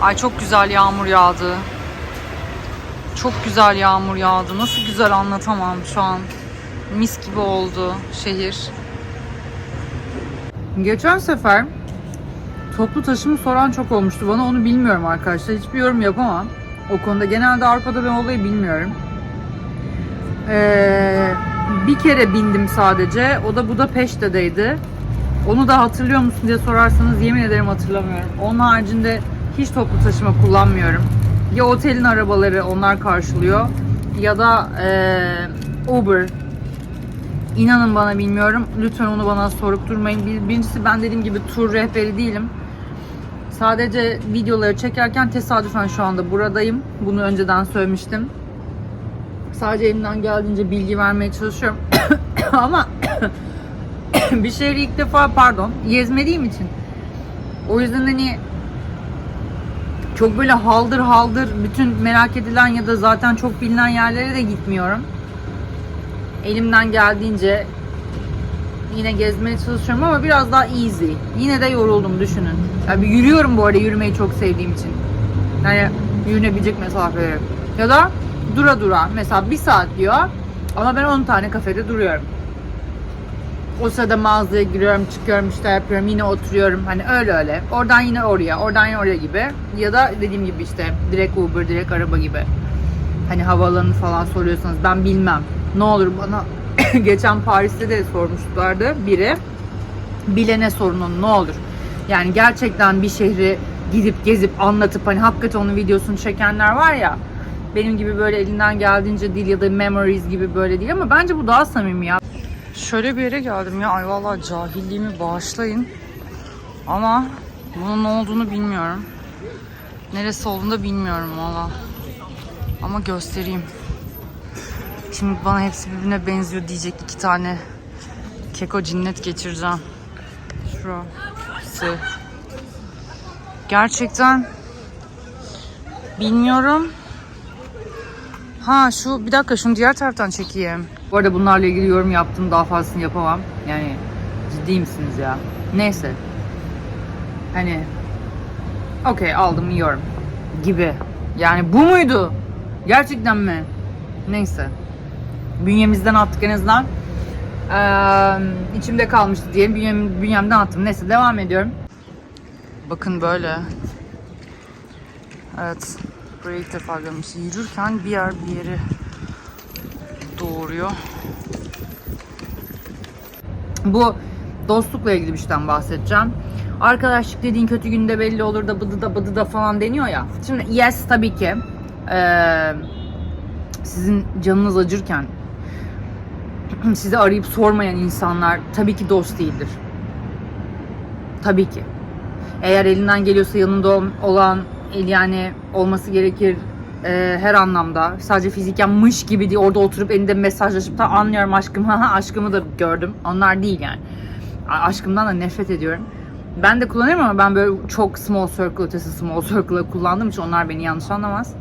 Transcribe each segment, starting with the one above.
Ay çok güzel yağmur yağdı. Çok güzel yağmur yağdı. Nasıl güzel anlatamam şu an. Mis gibi oldu şehir. Geçen sefer toplu taşımı soran çok olmuştu bana. Onu bilmiyorum arkadaşlar. Hiçbir yorum yapamam. O konuda genelde Avrupa'da ben olayı bilmiyorum. Ee, bir kere bindim sadece. O da Budapeşte'deydi. Onu da hatırlıyor musun diye sorarsanız yemin ederim hatırlamıyorum. Onun haricinde hiç toplu taşıma kullanmıyorum. Ya otelin arabaları onlar karşılıyor ya da eee, Uber. İnanın bana bilmiyorum. Lütfen onu bana sorup durmayın. Bir- Birincisi ben dediğim gibi tur rehberi değilim. Sadece videoları çekerken tesadüfen şu anda buradayım. Bunu önceden söylemiştim. Sadece elimden geldiğince bilgi vermeye çalışıyorum. Ama bir şehri ilk defa pardon gezmediğim için o yüzden hani çok böyle haldır haldır bütün merak edilen ya da zaten çok bilinen yerlere de gitmiyorum. Elimden geldiğince yine gezmeye çalışıyorum ama biraz daha easy. Yine de yoruldum düşünün. Yani yürüyorum bu arada yürümeyi çok sevdiğim için. Yani yürünebilecek mesafeleri. Ya da dura dura. Mesela bir saat diyor ama ben 10 tane kafede duruyorum. O sırada mağazaya giriyorum, çıkıyorum, işte yapıyorum, yine oturuyorum. Hani öyle öyle. Oradan yine oraya, oradan yine oraya gibi. Ya da dediğim gibi işte direkt Uber, direkt araba gibi. Hani havaalanı falan soruyorsanız ben bilmem. Ne olur bana geçen Paris'te de sormuşlardı biri. Bilene sorunun ne olur. Yani gerçekten bir şehri gidip gezip anlatıp hani hakikaten onun videosunu çekenler var ya. Benim gibi böyle elinden geldiğince değil ya da memories gibi böyle değil ama bence bu daha samimi ya. Şöyle bir yere geldim ya. Ay vallahi cahilliğimi bağışlayın. Ama bunun ne olduğunu bilmiyorum. Neresi olduğunu da bilmiyorum valla. Ama göstereyim. Şimdi bana hepsi birbirine benziyor diyecek iki tane keko cinnet geçireceğim. Şurası. Gerçekten bilmiyorum. Ha şu bir dakika şunu diğer taraftan çekeyim. Bu arada bunlarla ilgili yorum yaptım daha fazlasını yapamam. Yani ciddi misiniz ya? Neyse. Hani okey aldım yiyorum gibi. Yani bu muydu? Gerçekten mi? Neyse. Bünyemizden attık en azından. Ee, içimde kalmıştı diye bünyem, bünyemden attım. Neyse devam ediyorum. Bakın böyle. Evet. Burayı ilk defa görmüş. Yürürken bir yer bir yeri doğuruyor. Bu dostlukla ilgili bir şeyden bahsedeceğim. Arkadaşlık dediğin kötü günde belli olur da bıdı da bıdı da falan deniyor ya. Şimdi yes tabii ki eee, sizin canınız acırken sizi arayıp sormayan insanlar tabii ki dost değildir. Tabii ki. Eğer elinden geliyorsa yanında ol- olan el yani olması gerekir e, her anlamda. Sadece fiziken mış gibi değil orada oturup elinde mesajlaşıp da anlıyorum aşkım ha aşkımı da gördüm. Onlar değil yani. Aşkımdan da nefret ediyorum. Ben de kullanıyorum ama ben böyle çok small circle ötesi small circle'ı kullandığım için onlar beni yanlış anlamaz.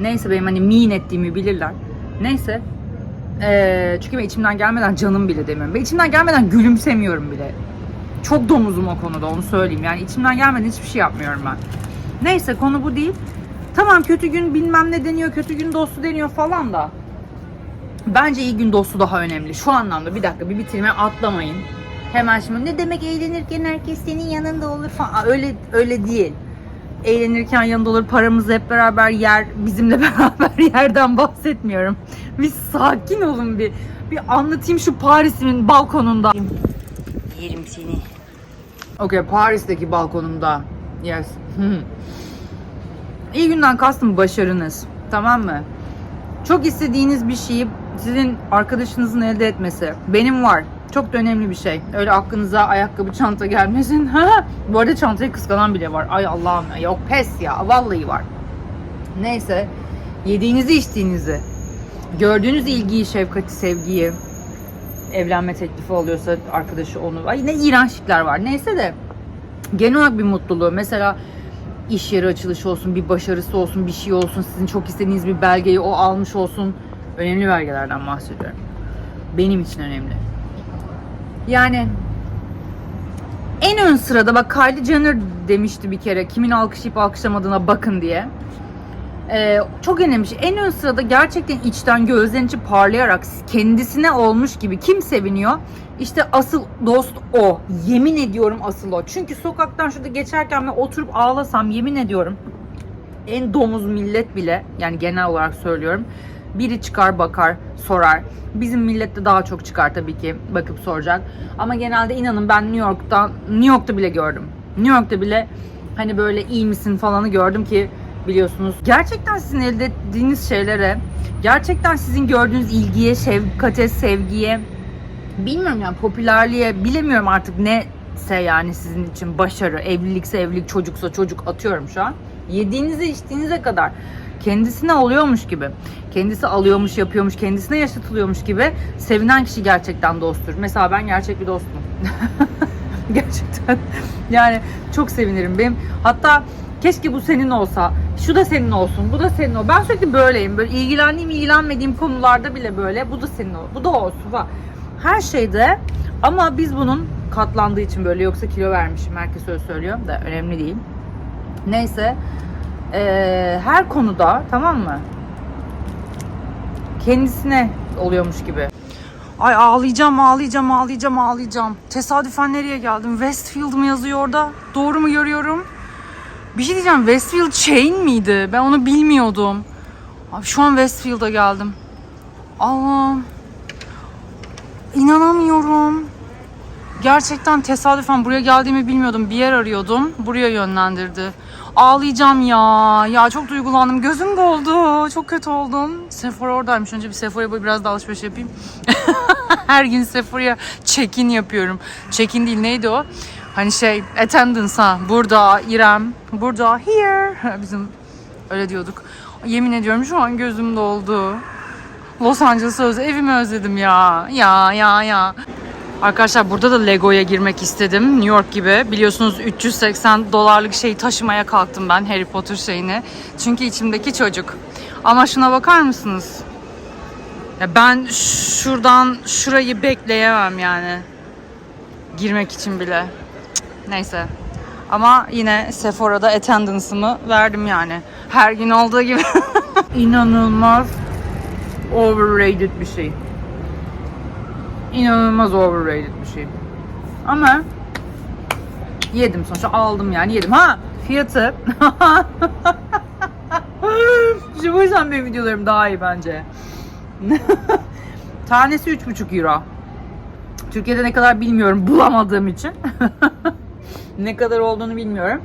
Neyse benim hani mean ettiğimi bilirler. Neyse. Ee, çünkü ben içimden gelmeden canım bile demiyorum. Ben içimden gelmeden gülümsemiyorum bile. Çok domuzum o konuda onu söyleyeyim. Yani içimden gelmeden hiçbir şey yapmıyorum ben. Neyse konu bu değil. Tamam kötü gün bilmem ne deniyor, kötü gün dostu deniyor falan da. Bence iyi gün dostu daha önemli. Şu anlamda bir dakika bir bitirme atlamayın. Hemen şimdi ne demek eğlenirken herkes senin yanında olur falan. Öyle öyle değil. Eğlenirken yanında olur paramızı hep beraber yer bizimle beraber yerden bahsetmiyorum. Bir sakin olun bir. Bir anlatayım şu Paris'imin balkonunda. Yerim seni. Okey Paris'teki balkonumda. Yes. İyi günden kastım başarınız. Tamam mı? Çok istediğiniz bir şeyi sizin arkadaşınızın elde etmesi. Benim var. Çok da önemli bir şey. Öyle aklınıza ayakkabı, çanta gelmesin. Bu arada çantayı kıskanan bile var. Ay Allah'ım. Yok pes ya. Vallahi var. Neyse. Yediğinizi içtiğinizi. Gördüğünüz ilgiyi, şefkati, sevgiyi. Evlenme teklifi oluyorsa arkadaşı onu. Ay ne iğrençlikler var. Neyse de genel olarak bir mutluluğu. Mesela iş yeri açılışı olsun, bir başarısı olsun, bir şey olsun, sizin çok istediğiniz bir belgeyi o almış olsun. Önemli belgelerden bahsediyorum. Benim için önemli. Yani En ön sırada bak Kylie Jenner demişti bir kere kimin alkışlayıp alkışlamadığına bakın diye. Ee, çok önemli şey. En ön sırada gerçekten içten gözlerin içi parlayarak kendisine olmuş gibi kim seviniyor? İşte asıl dost o. Yemin ediyorum asıl o. Çünkü sokaktan şurada geçerken ben oturup ağlasam yemin ediyorum en domuz millet bile yani genel olarak söylüyorum biri çıkar bakar sorar. Bizim millette daha çok çıkar tabii ki bakıp soracak. Ama genelde inanın ben New York'tan New York'ta bile gördüm. New York'ta bile hani böyle iyi misin falanı gördüm ki biliyorsunuz. Gerçekten sizin elde ettiğiniz şeylere, gerçekten sizin gördüğünüz ilgiye, şefkate, sevgiye, bilmiyorum yani popülerliğe, bilemiyorum artık neyse yani sizin için başarı, evlilikse evlilik, çocuksa çocuk atıyorum şu an. Yediğinize içtiğinize kadar kendisine oluyormuş gibi, kendisi alıyormuş, yapıyormuş, kendisine yaşatılıyormuş gibi sevinen kişi gerçekten dosttur. Mesela ben gerçek bir dostum. gerçekten yani çok sevinirim benim. Hatta keşke bu senin olsa, şu da senin olsun, bu da senin ol. Ben sürekli böyleyim. Böyle ilgilendiğim, ilgilenmediğim konularda bile böyle. Bu da senin ol, bu da olsun. Her şeyde ama biz bunun katlandığı için böyle yoksa kilo vermişim. Herkes öyle söylüyor da önemli değil. Neyse. Eee, her konuda tamam mı? Kendisine oluyormuş gibi. Ay ağlayacağım, ağlayacağım, ağlayacağım, ağlayacağım. Tesadüfen nereye geldim? Westfield mı yazıyor orada? Doğru mu görüyorum? Bir şey diyeceğim. Westfield chain miydi? Ben onu bilmiyordum. Abi şu an Westfield'a geldim. Allah'ım. İnanamıyorum. Gerçekten tesadüfen buraya geldiğimi bilmiyordum. Bir yer arıyordum. Buraya yönlendirdi. Ağlayacağım ya. Ya çok duygulandım. Gözüm doldu. Çok kötü oldum. Sephora oradaymış. Önce bir Sephora'ya biraz da alışveriş yapayım. Her gün Sephora'ya check-in yapıyorum. Check-in değil neydi o? Hani şey attendance ha. Burada İrem. Burada here. Bizim öyle diyorduk. Yemin ediyorum şu an gözüm doldu. Los Angeles'ı öz evimi özledim ya. Ya ya ya. Arkadaşlar burada da Lego'ya girmek istedim. New York gibi. Biliyorsunuz 380 dolarlık şeyi taşımaya kalktım ben Harry Potter şeyini. Çünkü içimdeki çocuk. Ama şuna bakar mısınız? Ya ben şuradan şurayı bekleyemem yani. Girmek için bile. Neyse. Ama yine Sephora'da attendance'ımı verdim yani. Her gün olduğu gibi. İnanılmaz overrated bir şey. İnanılmaz overrated bir şey. Ama yedim sonuçta aldım yani yedim. Ha fiyatı. işte bu yüzden benim videolarım daha iyi bence. Tanesi 3,5 euro. Türkiye'de ne kadar bilmiyorum bulamadığım için. Ne kadar olduğunu bilmiyorum.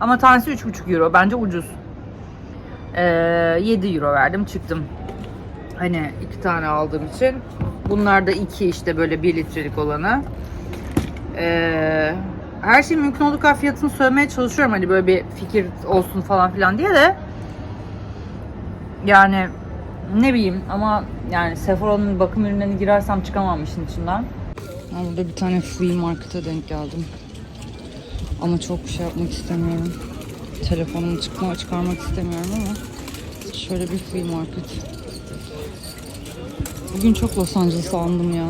Ama tanesi 3,5 euro. Bence ucuz. Ee, 7 euro verdim çıktım. Hani iki tane aldığım için. Bunlar da iki işte böyle 1 litrelik olanı. Ee, her şey mümkün olduğu kadar fiyatını söylemeye çalışıyorum hani böyle bir fikir olsun falan filan diye de yani ne bileyim ama yani Sephora'nın bakım ürünlerine girersem çıkamam işin içinden. Ben burada bir tane flea market'a denk geldim. Ama çok şey yapmak istemiyorum. Telefonumu çıkma, çıkarmak istemiyorum ama şöyle bir flea market. Bugün çok Los Angeles aldım ya.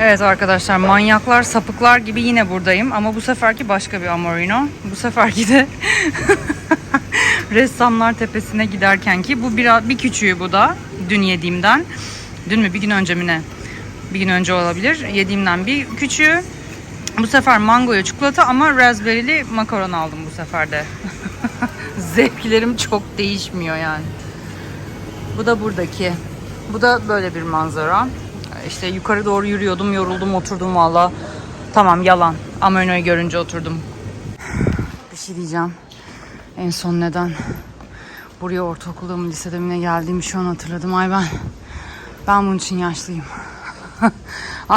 Evet arkadaşlar manyaklar sapıklar gibi yine buradayım ama bu seferki başka bir Amorino. Bu seferki de Ressamlar Tepesi'ne giderken ki bu bir, bir küçüğü bu da dün yediğimden. Dün mü bir gün önce mi ne? Bir gün önce olabilir. Yediğimden bir küçüğü. Bu sefer mangoya çikolata ama raspberry'li makaron aldım bu sefer de. Zevklerim çok değişmiyor yani. Bu da buradaki. Bu da böyle bir manzara. İşte yukarı doğru yürüyordum, yoruldum, oturdum valla. Tamam yalan. Ameno'yu görünce oturdum. Bir şey diyeceğim. En son neden buraya ortaokulda mı lisede mi ne geldiğimi şu an hatırladım. Ay ben ben bunun için yaşlıyım.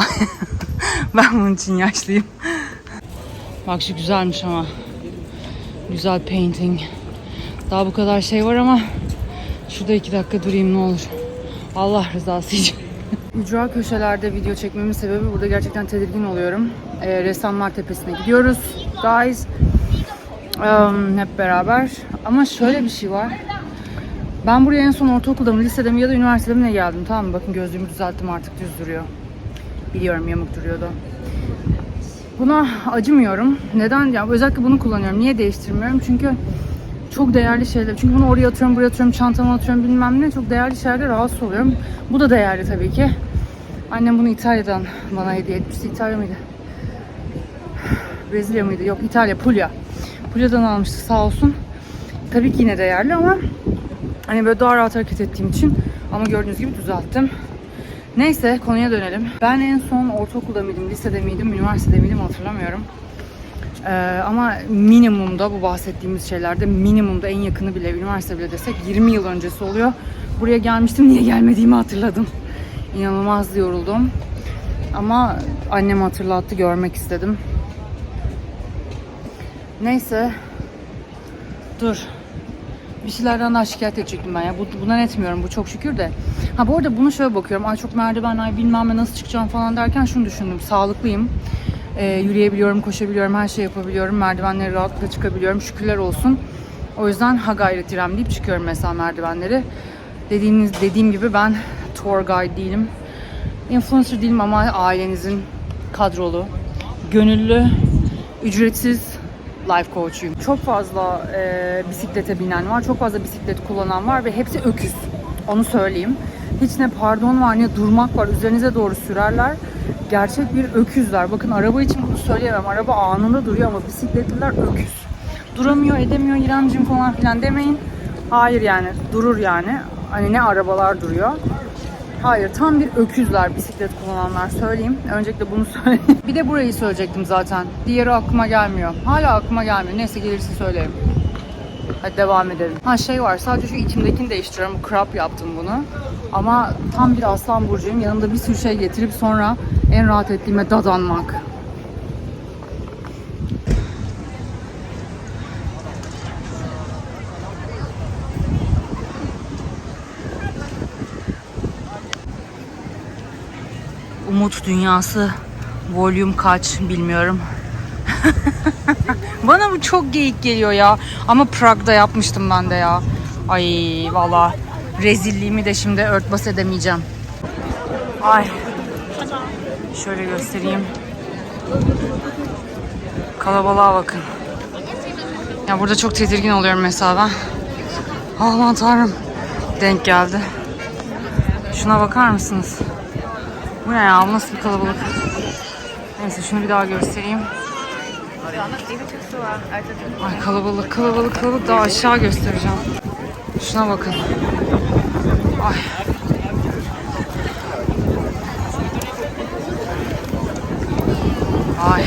Ben bunun için yaşlıyım. Bak şu güzelmiş ama. Güzel painting. Daha bu kadar şey var ama şurada iki dakika durayım ne olur. Allah rızası için. Ücra köşelerde video çekmemin sebebi burada gerçekten tedirgin oluyorum. Ee, Ressamlar Tepesi'ne gidiyoruz. Guys. Um, hep beraber. Ama şöyle bir şey var. Ben buraya en son ortaokulda mı, lisede mi ya da üniversitede mi ne geldim tamam mı? Bakın gözlüğümü düzelttim artık düz duruyor. Biliyorum yamuk duruyordu. Buna acımıyorum. Neden? Ya özellikle bunu kullanıyorum. Niye değiştirmiyorum? Çünkü çok değerli şeyler. Çünkü bunu oraya atıyorum, buraya atıyorum, çantama atıyorum bilmem ne. Çok değerli şeylerle rahatsız oluyorum. Bu da değerli tabii ki. Annem bunu İtalya'dan bana hediye etmişti. İtalya mıydı? Brezilya mıydı? Yok İtalya, Puglia. Puglia'dan almıştı sağ olsun. Tabii ki yine değerli ama hani böyle daha rahat hareket ettiğim için ama gördüğünüz gibi düzelttim. Neyse konuya dönelim. Ben en son ortaokulda mıydım, lisede miydim, üniversitede miydim hatırlamıyorum. Ee, ama minimumda bu bahsettiğimiz şeylerde minimumda en yakını bile üniversite bile desek 20 yıl öncesi oluyor. Buraya gelmiştim niye gelmediğimi hatırladım. İnanılmaz yoruldum. Ama annem hatırlattı görmek istedim. Neyse. Dur. Bir şeylerden daha şikayet edecektim ben ya. Bu, bundan etmiyorum bu çok şükür de. Ha bu arada bunu şöyle bakıyorum. Ay çok merdiven ay bilmem ne nasıl çıkacağım falan derken şunu düşündüm. Sağlıklıyım. Ee, yürüyebiliyorum, koşabiliyorum, her şey yapabiliyorum. Merdivenleri rahatlıkla çıkabiliyorum. Şükürler olsun. O yüzden ha gayret İrem deyip çıkıyorum mesela merdivenleri. Dediğiniz, dediğim gibi ben tour guide değilim. Influencer değilim ama ailenizin kadrolu, gönüllü, ücretsiz life coach'uyum. Çok fazla e, bisiklete binen var, çok fazla bisiklet kullanan var ve hepsi öküz. Onu söyleyeyim. Hiç ne pardon var ne durmak var. Üzerinize doğru sürerler. Gerçek bir öküzler. Bakın araba için bunu söyleyemem. Araba anında duruyor ama bisikletliler öküz. Duramıyor, edemiyor, İremcim falan filan demeyin. Hayır yani durur yani. Hani ne arabalar duruyor. Hayır tam bir öküzler bisiklet kullananlar söyleyeyim. Öncelikle bunu söyleyeyim. Bir de burayı söyleyecektim zaten. Diğeri aklıma gelmiyor. Hala aklıma gelmiyor. Neyse gelirse söyleyeyim. Hadi devam edelim. Ha şey var sadece şu içimdekini değiştiriyorum. Crop yaptım bunu. Ama tam bir aslan burcuyum. Yanımda bir sürü şey getirip sonra en rahat ettiğime dadanmak. Umut Dünyası volüm kaç bilmiyorum. Bana bu çok geyik geliyor ya. Ama Prag'da yapmıştım ben de ya. Ay valla rezilliğimi de şimdi örtbas edemeyeceğim. Ay. Şöyle göstereyim. Kalabalığa bakın. Ya burada çok tedirgin oluyorum mesela ben. Aman tanrım. Denk geldi. Şuna bakar mısınız? Bu ne ya? Nasıl bir kalabalık? Neyse şunu bir daha göstereyim. Ay kalabalık kalabalık kalabalık daha aşağı göstereceğim. Şuna bakın. Ay. Ay.